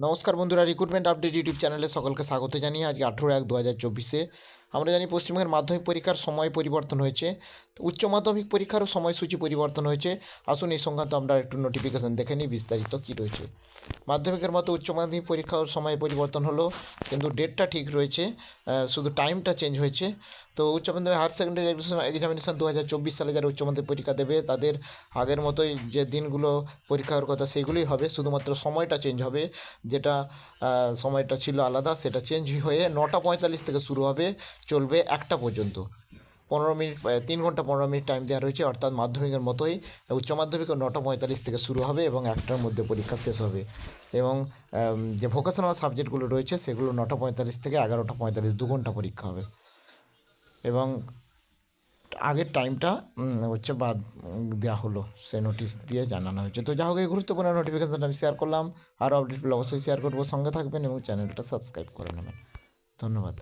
নমস্কার বন্ধুরা recruitment update YouTube চ্যানেলে সকলকে স্বাগত জানিয়ে আজকে আঠেরো এক দু হাজার চব্বিশে আমরা জানি পশ্চিমবঙ্গের মাধ্যমিক পরীক্ষার সময় পরিবর্তন হয়েছে। উচ্চ মাধ্যমিক পরীক্ষারও সময়সূচি পরিবর্তন হয়েছে। আসুন এই সংক্রান্ত আমরা একটু নোটিফিকেশান দেখে নিই বিস্তারিত কী রয়েছে। মাধ্যমিকের মতো উচ্চ মাধ্যমিক পরীক্ষার সময় পরিবর্তন হলো, কিন্তু ডেটটা ঠিক রয়েছে শুধু টাইমটা চেঞ্জ হয়েছে। তো উচ্চ মাধ্যমিক হায়ার সেকেন্ডারি এক্সামিনেশন দু হাজার চব্বিশ সালে যারা উচ্চ মাধ্যমিক পরীক্ষা দেবে, তাদের আগের মতোই যে দিনগুলো পরীক্ষা হওয়ার কথা, সেগুলোই হবে। শুধুমাত্র সময়টা চেঞ্জ হবে, যেটা সময়টা ছিল আলাদা, সেটা চেঞ্জ হয়ে নটা পঁয়তাল্লিশ থেকে শুরু হবে। চলবে একটা পর্যন্ত। পনেরো মিনিট তিন ঘণ্টা পনেরো মিনিট টাইম দেওয়া রয়েছে, অর্থাৎ মাধ্যমিকের মতোই উচ্চ মাধ্যমিকও নটা পঁয়তাল্লিশ থেকে শুরু হবে এবং একটার মধ্যে পরীক্ষা শেষ হবে। এবং যে ভোকেশনাল সাবজেক্টগুলো রয়েছে, সেগুলো নটা পঁয়তাল্লিশ থেকে এগারোটা পঁয়তাল্লিশ, দু ঘণ্টা পরীক্ষা হবে। এবং আগের টাইমটা হচ্ছে বাদ দেওয়া হলো, সে নোটিশ দিয়ে জানানো হয়েছে। তো যা হোক এই গুরুত্বপূর্ণ নোটিফিকেশানটা আমি শেয়ার করলাম। আর আপডেট অবশ্যই শেয়ার করব। সঙ্গে থাকবেন এবং চ্যানেলটা সাবস্ক্রাইব করে নেবেন। ধন্যবাদ।